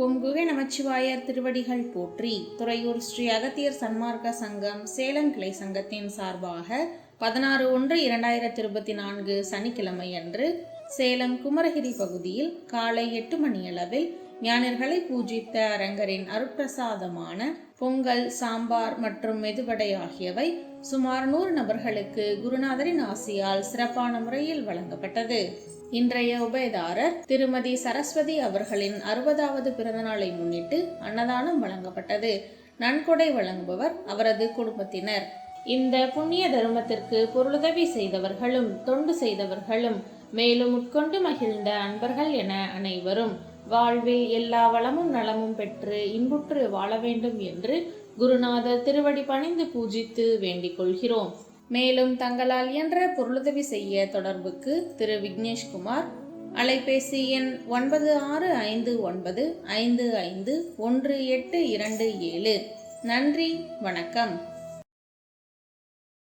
ஓம் குகை நமச்சிவாயர் திருவடிகள் போற்றி. துறையூர் ஸ்ரீ அகத்தியர் சன்மார்க்க சங்கம் சேலம் கிளை சங்கத்தின் சார்பாக பதினாறு ஒன்று இரண்டாயிரத்தி இருபத்தி நான்கு சனிக்கிழமை அன்று சேலம் குமரகிரி பகுதியில் காலை எட்டு மணியளவில் ஞானியர்களை பூஜித்த அரங்கரின் அருட்பிரசாதமான பொங்கல் சாம்பார் மற்றும் மெதுவடை ஆகியவை சுமார் நூறு நபர்களுக்கு குருநாதரின் ஆசியால் சிறப்பான முறையில் வழங்கப்பட்டது. இன்றைய உபயதாரர் திருமதி சரஸ்வதி அவர்களின் அறுபதாவது பிறந்தநாளை முன்னிட்டு அன்னதானம் வழங்கப்பட்டது. நன்கொடை வழங்குபவர் அவரது குடும்பத்தினர். இந்த புண்ணிய தர்மத்திற்கு பொருளுதவி செய்தவர்களும் தொண்டு செய்தவர்களும் மேலும் உட்கொண்டு மகிழ்ந்த அன்பர்கள் என அனைவரும் வாழ்வில் எல்லா வளமும் நலமும் பெற்று இன்புற்று வாழ வேண்டும் என்று குருநாதர் திருவடி பணிந்து பூஜித்து வேண்டிக் கொள்கிறோம். மேலும் தங்களால் இயன்ற பொருளுதவி செய்ய தொடர்புக்கு திரு விக்னேஷ்குமார் அலைபேசி எண் ஒன்பது ஆறு ஐந்து ஒன்பது ஐந்து ஐந்து ஒன்று எட்டு இரண்டு ஏழு. நன்றி வணக்கம்.